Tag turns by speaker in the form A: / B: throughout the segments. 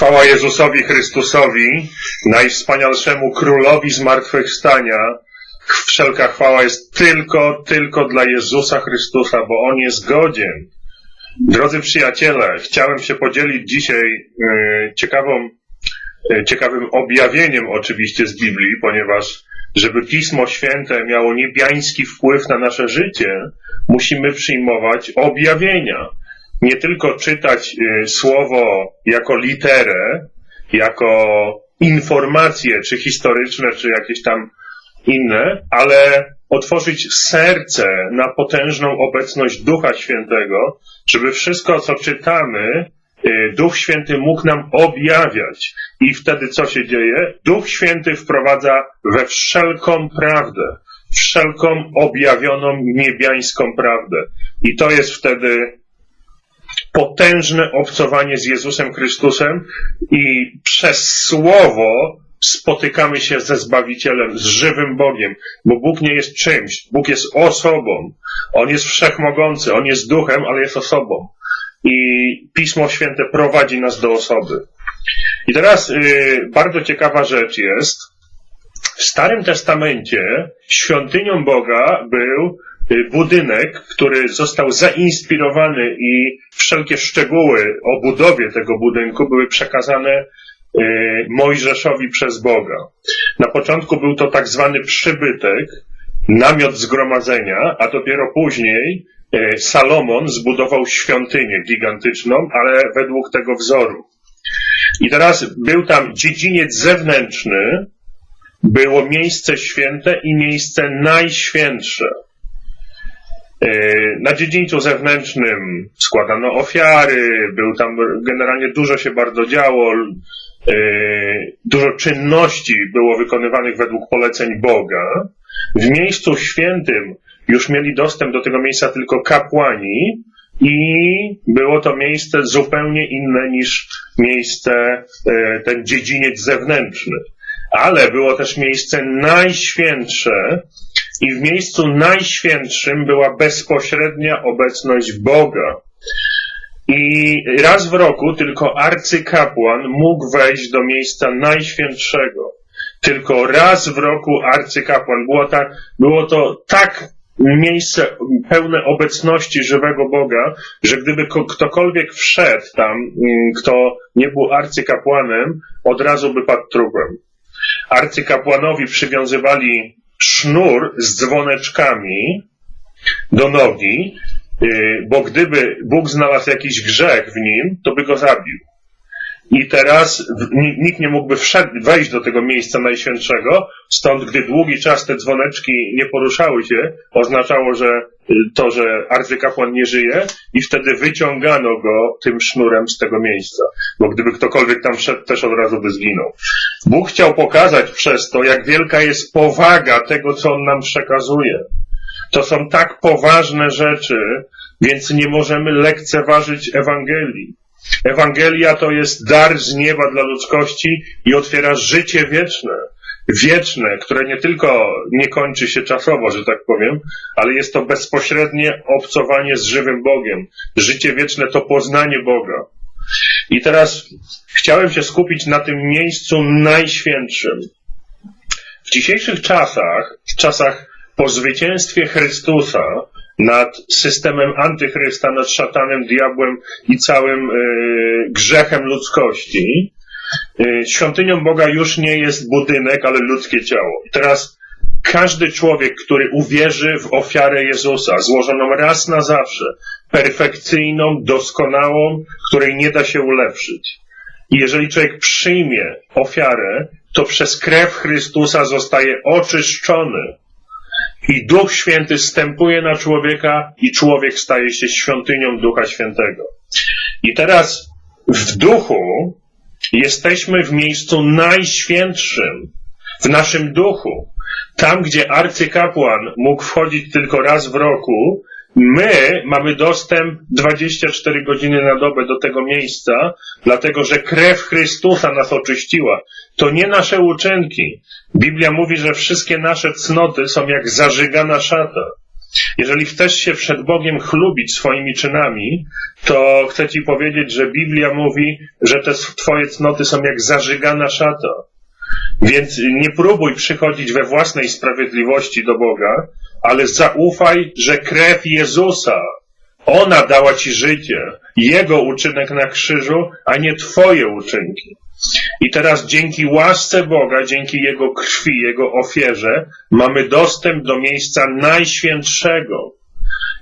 A: Chwała Jezusowi Chrystusowi, najwspanialszemu królowi zmartwychwstania. Wszelka chwała jest tylko, tylko dla Jezusa Chrystusa, bo On jest godzien. Drodzy przyjaciele, chciałem się podzielić dzisiaj e, ciekawą, e, ciekawym objawieniem oczywiście z Biblii, ponieważ żeby Pismo Święte miało niebiański wpływ na nasze życie, musimy przyjmować objawienia nie tylko czytać y, słowo jako literę, jako informacje, czy historyczne, czy jakieś tam inne, ale otworzyć serce na potężną obecność Ducha Świętego, żeby wszystko, co czytamy, y, Duch Święty mógł nam objawiać. I wtedy co się dzieje? Duch Święty wprowadza we wszelką prawdę, wszelką objawioną niebiańską prawdę. I to jest wtedy potężne obcowanie z Jezusem Chrystusem i przez Słowo spotykamy się ze Zbawicielem, z żywym Bogiem, bo Bóg nie jest czymś, Bóg jest osobą. On jest wszechmogący, On jest duchem, ale jest osobą. I Pismo Święte prowadzi nas do osoby. I teraz yy, bardzo ciekawa rzecz jest, w Starym Testamencie świątynią Boga był Y, budynek, który został zainspirowany i wszelkie szczegóły o budowie tego budynku były przekazane y, Mojżeszowi przez Boga. Na początku był to tak zwany przybytek, namiot zgromadzenia, a dopiero później y, Salomon zbudował świątynię gigantyczną, ale według tego wzoru. I teraz był tam dziedziniec zewnętrzny, było miejsce święte i miejsce najświętsze. E, na dziedzińcu zewnętrznym składano ofiary, był tam generalnie dużo się bardzo działo, e, dużo czynności było wykonywanych według poleceń Boga. W miejscu świętym już mieli dostęp do tego miejsca tylko kapłani i było to miejsce zupełnie inne niż miejsce, e, ten dziedziniec zewnętrzny. Ale było też miejsce najświętsze, i w miejscu najświętszym była bezpośrednia obecność Boga. I raz w roku tylko arcykapłan mógł wejść do miejsca najświętszego. Tylko raz w roku arcykapłan. Było, tak, było to tak miejsce pełne obecności żywego Boga, że gdyby ktokolwiek wszedł tam, mm, kto nie był arcykapłanem, od razu by padł trupem. Arcykapłanowi przywiązywali sznur z dzwoneczkami do nogi, y, bo gdyby Bóg znalazł jakiś grzech w nim, to by go zabił. I teraz nikt nie mógłby wejść do tego miejsca najświętszego, stąd gdy długi czas te dzwoneczki nie poruszały się, oznaczało, że y, to, że arcykapłan nie żyje i wtedy wyciągano go tym sznurem z tego miejsca. Bo gdyby ktokolwiek tam wszedł, też od razu by zginął. Bóg chciał pokazać przez to, jak wielka jest powaga tego, co On nam przekazuje. To są tak poważne rzeczy, więc nie możemy lekceważyć Ewangelii. Ewangelia to jest dar z nieba dla ludzkości i otwiera życie wieczne. Wieczne, które nie tylko nie kończy się czasowo, że tak powiem, ale jest to bezpośrednie obcowanie z żywym Bogiem. Życie wieczne to poznanie Boga. I teraz chciałem się skupić na tym miejscu najświętszym. W dzisiejszych czasach, w czasach po zwycięstwie Chrystusa, nad systemem antychrysta, nad szatanem, diabłem i całym y, grzechem ludzkości. Y, świątynią Boga już nie jest budynek, ale ludzkie ciało. Teraz każdy człowiek, który uwierzy w ofiarę Jezusa, złożoną raz na zawsze, perfekcyjną, doskonałą, której nie da się ulepszyć. I jeżeli człowiek przyjmie ofiarę, to przez krew Chrystusa zostaje oczyszczony i Duch Święty stępuje na człowieka i człowiek staje się świątynią Ducha Świętego. I teraz w duchu jesteśmy w miejscu najświętszym, w naszym duchu. Tam, gdzie arcykapłan mógł wchodzić tylko raz w roku, My mamy dostęp 24 godziny na dobę do tego miejsca, dlatego że krew Chrystusa nas oczyściła. To nie nasze uczynki. Biblia mówi, że wszystkie nasze cnoty są jak zażygana szata. Jeżeli chcesz się przed Bogiem chlubić swoimi czynami, to chcę ci powiedzieć, że Biblia mówi, że te twoje cnoty są jak zażygana szata. Więc nie próbuj przychodzić we własnej sprawiedliwości do Boga, ale zaufaj, że krew Jezusa, ona dała ci życie, Jego uczynek na krzyżu, a nie twoje uczynki. I teraz dzięki łasce Boga, dzięki Jego krwi, Jego ofierze, mamy dostęp do miejsca najświętszego.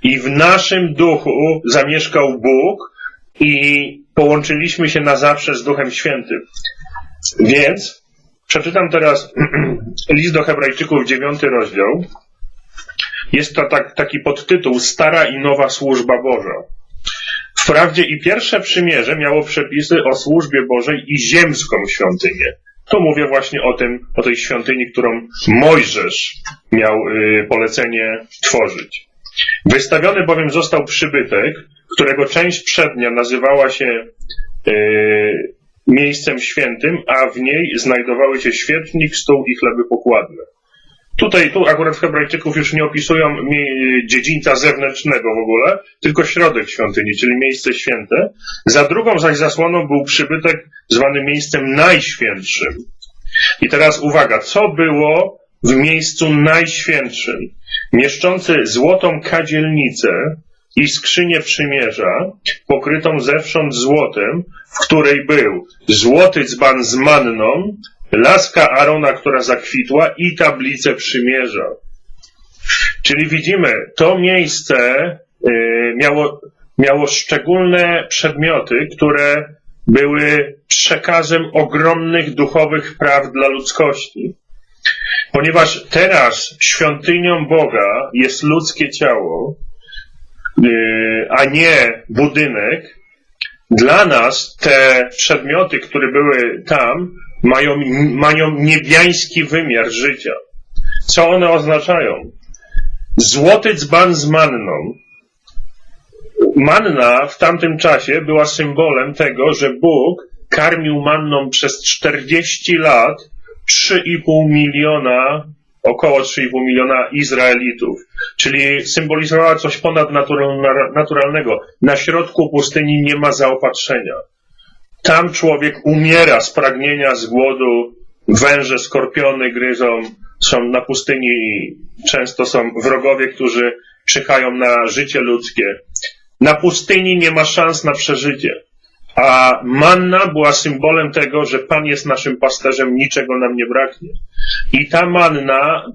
A: I w naszym duchu zamieszkał Bóg i połączyliśmy się na zawsze z Duchem Świętym. Więc przeczytam teraz list do Hebrajczyków, dziewiąty rozdział. Jest to tak, taki podtytuł Stara i Nowa Służba Boża. Wprawdzie i pierwsze przymierze miało przepisy o służbie Bożej i ziemską świątynię. To mówię właśnie o tym, o tej świątyni, którą Mojżesz miał y, polecenie tworzyć. Wystawiony bowiem został przybytek, którego część przednia nazywała się y, miejscem świętym, a w niej znajdowały się świetnik, stół i chleby pokładne. Tutaj, tu akurat Hebrajczyków już nie opisują dziedzińca zewnętrznego w ogóle, tylko środek świątyni, czyli miejsce święte. Za drugą zaś zasłoną był przybytek zwany miejscem najświętszym. I teraz uwaga, co było w miejscu najświętszym? Mieszczący złotą kadzielnicę i skrzynię przymierza, pokrytą zewsząd złotem, w której był złoty dzban z manną, laska Arona, która zakwitła i tablicę przymierza. Czyli widzimy, to miejsce y, miało, miało szczególne przedmioty, które były przekazem ogromnych duchowych praw dla ludzkości. Ponieważ teraz świątynią Boga jest ludzkie ciało, y, a nie budynek, dla nas te przedmioty, które były tam, mają, mają niebiański wymiar życia. Co one oznaczają? Złoty dzban z manną. Manna w tamtym czasie była symbolem tego, że Bóg karmił manną przez 40 lat 3,5 miliona, około 3,5 miliona Izraelitów. Czyli symbolizowała coś ponadnaturalnego. Na środku pustyni nie ma zaopatrzenia. Tam człowiek umiera z pragnienia, z głodu. Węże, skorpiony gryzą. Są na pustyni i często są wrogowie, którzy czyhają na życie ludzkie. Na pustyni nie ma szans na przeżycie. A manna była symbolem tego, że Pan jest naszym pasterzem, niczego nam nie braknie. I ta manna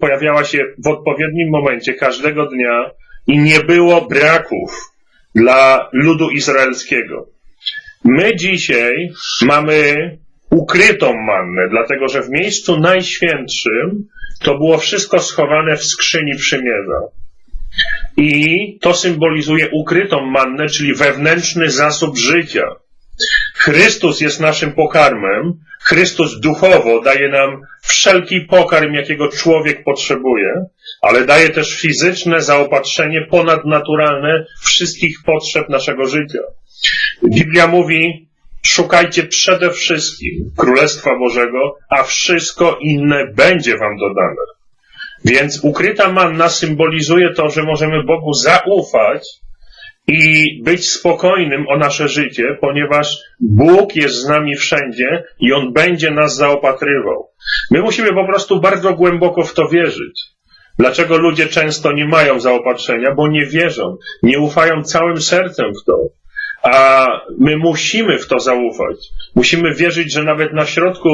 A: pojawiała się w odpowiednim momencie każdego dnia i nie było braków dla ludu izraelskiego. My dzisiaj mamy ukrytą mannę, dlatego że w miejscu najświętszym to było wszystko schowane w skrzyni przymierza. I to symbolizuje ukrytą mannę, czyli wewnętrzny zasób życia. Chrystus jest naszym pokarmem. Chrystus duchowo daje nam wszelki pokarm, jakiego człowiek potrzebuje, ale daje też fizyczne zaopatrzenie ponadnaturalne wszystkich potrzeb naszego życia. Biblia mówi, szukajcie przede wszystkim Królestwa Bożego, a wszystko inne będzie wam dodane. Więc ukryta manna symbolizuje to, że możemy Bogu zaufać i być spokojnym o nasze życie, ponieważ Bóg jest z nami wszędzie i On będzie nas zaopatrywał. My musimy po prostu bardzo głęboko w to wierzyć. Dlaczego ludzie często nie mają zaopatrzenia? Bo nie wierzą, nie ufają całym sercem w to. A my musimy w to zaufać. Musimy wierzyć, że nawet na środku,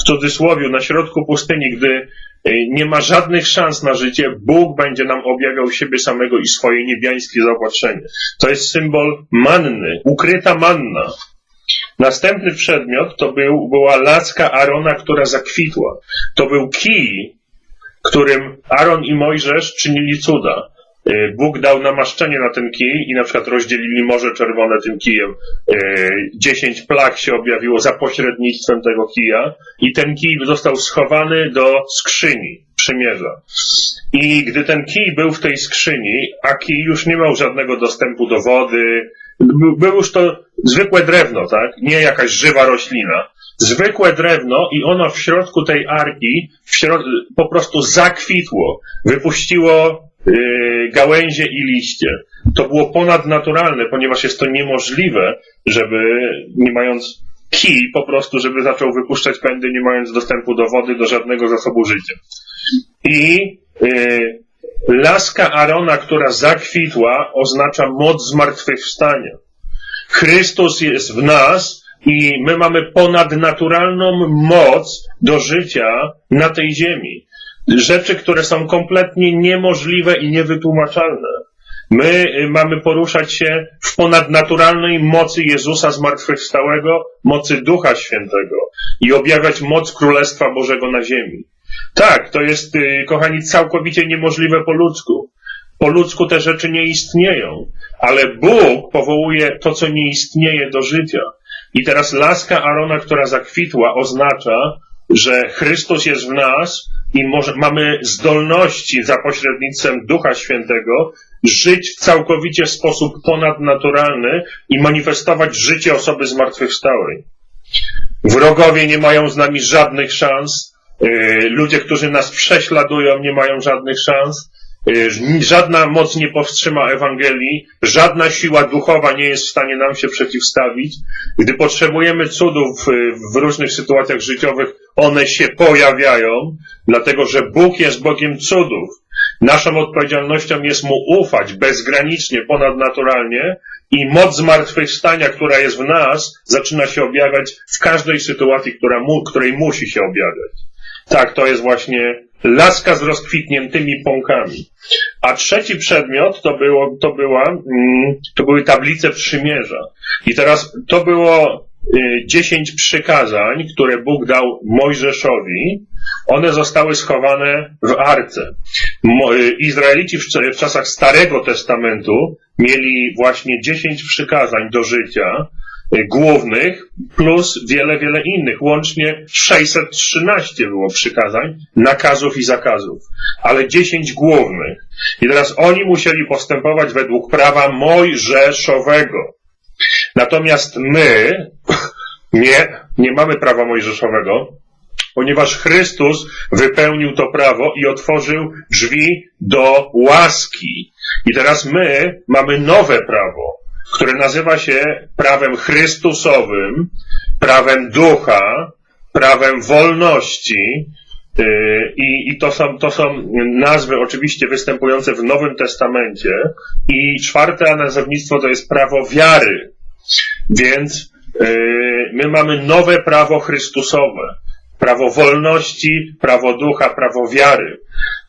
A: w cudzysłowie, na środku pustyni, gdy y, nie ma żadnych szans na życie, Bóg będzie nam objawiał siebie samego i swoje niebiańskie zaopatrzenie. To jest symbol manny, ukryta manna. Następny przedmiot to był, była laska Arona, która zakwitła. To był kij, którym Aaron i Mojżesz czynili cuda. Y, Bóg dał namaszczenie na ten kij i na przykład rozdzielili Morze Czerwone tym kijem. Y, dziesięć plag się objawiło za pośrednictwem tego kija i ten kij został schowany do skrzyni przymierza. I gdy ten kij był w tej skrzyni, a kij już nie miał żadnego dostępu do wody, był już to zwykłe drewno, tak? Nie jakaś żywa roślina. Zwykłe drewno i ono w środku tej arki w środ po prostu zakwitło. Wypuściło yy, gałęzie i liście. To było ponadnaturalne, ponieważ jest to niemożliwe, żeby nie mając kij po prostu, żeby zaczął wypuszczać pędy, nie mając dostępu do wody, do żadnego zasobu życia. I yy, laska Arona, która zakwitła, oznacza moc zmartwychwstania. Chrystus jest w nas i my mamy ponadnaturalną moc do życia na tej ziemi. Rzeczy, które są kompletnie niemożliwe i niewytłumaczalne. My y, mamy poruszać się w ponadnaturalnej mocy Jezusa zmartwychwstałego, mocy Ducha Świętego i objawiać moc Królestwa Bożego na ziemi. Tak, to jest, y, kochani, całkowicie niemożliwe po ludzku. Po ludzku te rzeczy nie istnieją, ale Bóg powołuje to, co nie istnieje do życia. I teraz laska Arona, która zakwitła, oznacza, że Chrystus jest w nas i może, mamy zdolności za pośrednictwem Ducha Świętego żyć w całkowicie sposób ponadnaturalny i manifestować życie osoby zmartwychwstałej. Wrogowie nie mają z nami żadnych szans. Y, ludzie, którzy nas prześladują, nie mają żadnych szans. Y, żadna moc nie powstrzyma Ewangelii, żadna siła duchowa nie jest w stanie nam się przeciwstawić. Gdy potrzebujemy cudów y, w różnych sytuacjach życiowych, one się pojawiają, dlatego że Bóg jest Bogiem cudów. Naszą odpowiedzialnością jest Mu ufać bezgranicznie, ponadnaturalnie i moc zmartwychwstania, która jest w nas, zaczyna się objawiać w każdej sytuacji, która mu, której musi się objawiać. Tak, to jest właśnie laska z rozkwitniętymi pąkami. A trzeci przedmiot to, było, to, była, mm, to były tablice przymierza. I teraz to było y, dziesięć przykazań, które Bóg dał Mojżeszowi. One zostały schowane w arce. Y, Izraelici w czasach Starego Testamentu mieli właśnie dziesięć przykazań do życia, głównych plus wiele, wiele innych. Łącznie 613 było przykazań, nakazów i zakazów, ale 10 głównych. I teraz oni musieli postępować według prawa mojżeszowego. Natomiast my nie, nie mamy prawa mojżeszowego, ponieważ Chrystus wypełnił to prawo i otworzył drzwi do łaski. I teraz my mamy nowe prawo które nazywa się prawem Chrystusowym, prawem ducha, prawem wolności. Y, I, i to, są, to są nazwy oczywiście występujące w Nowym Testamencie. I czwarte nazewnictwo to jest prawo wiary. Więc yy, my mamy nowe prawo Chrystusowe. Prawo wolności, prawo ducha, prawo wiary.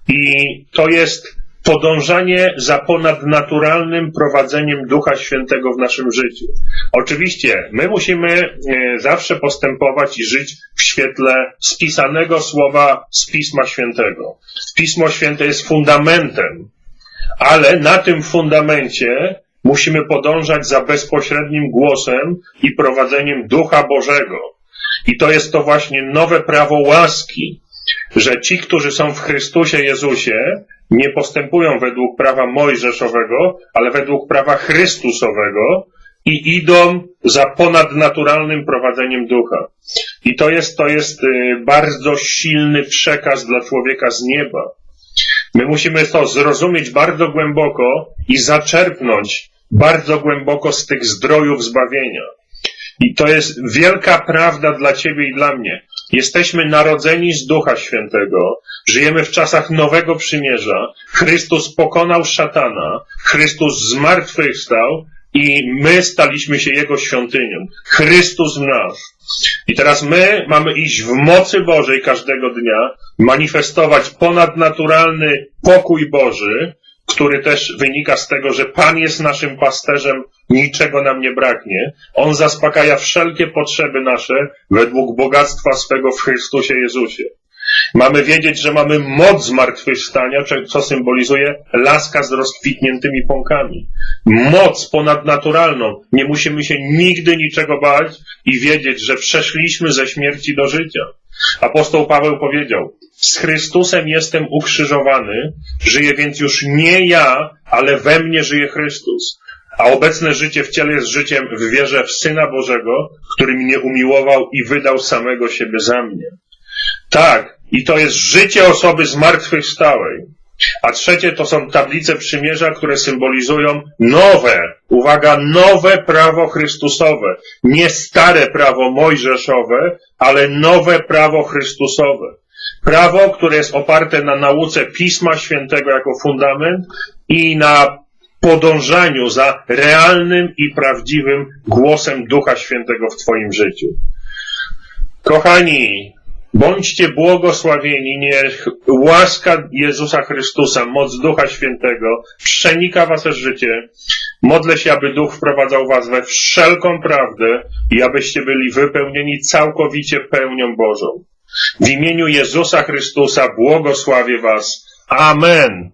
A: I to jest podążanie za ponadnaturalnym prowadzeniem Ducha Świętego w naszym życiu. Oczywiście, my musimy e, zawsze postępować i żyć w świetle spisanego słowa z Pisma Świętego. Pismo Święte jest fundamentem, ale na tym fundamencie musimy podążać za bezpośrednim głosem i prowadzeniem Ducha Bożego. I to jest to właśnie nowe prawo łaski, że ci, którzy są w Chrystusie Jezusie, nie postępują według prawa mojżeszowego, ale według prawa Chrystusowego i idą za ponadnaturalnym prowadzeniem ducha. I to jest, to jest y, bardzo silny przekaz dla człowieka z nieba. My musimy to zrozumieć bardzo głęboko i zaczerpnąć bardzo głęboko z tych zdrojów zbawienia. I to jest wielka prawda dla Ciebie i dla mnie. Jesteśmy narodzeni z Ducha Świętego, żyjemy w czasach nowego przymierza. Chrystus pokonał szatana, Chrystus zmartwychwstał i my staliśmy się Jego świątynią. Chrystus w nas. I teraz my mamy iść w mocy Bożej każdego dnia, manifestować ponadnaturalny pokój Boży, który też wynika z tego, że Pan jest naszym pasterzem, niczego nam nie braknie. On zaspokaja wszelkie potrzeby nasze według bogactwa swego w Chrystusie Jezusie. Mamy wiedzieć, że mamy moc zmartwychwstania, co symbolizuje laska z rozkwitniętymi pąkami. Moc ponadnaturalną. Nie musimy się nigdy niczego bać i wiedzieć, że przeszliśmy ze śmierci do życia. Apostoł Paweł powiedział, z Chrystusem jestem ukrzyżowany, żyję więc już nie ja, ale we mnie żyje Chrystus. A obecne życie w ciele jest życiem w wierze w Syna Bożego, który mnie umiłował i wydał samego siebie za mnie. Tak, i to jest życie osoby zmartwychwstałej. A trzecie to są tablice przymierza, które symbolizują nowe, uwaga, nowe prawo Chrystusowe. Nie stare prawo mojżeszowe, ale nowe prawo Chrystusowe. Prawo, które jest oparte na nauce Pisma Świętego jako fundament i na podążaniu za realnym i prawdziwym głosem Ducha Świętego w Twoim życiu. Kochani, bądźcie błogosławieni, niech łaska Jezusa Chrystusa, moc Ducha Świętego przenika wasze życie. Modlę się, aby Duch wprowadzał was we wszelką prawdę i abyście byli wypełnieni całkowicie pełnią Bożą. W imieniu Jezusa Chrystusa błogosławię was. Amen.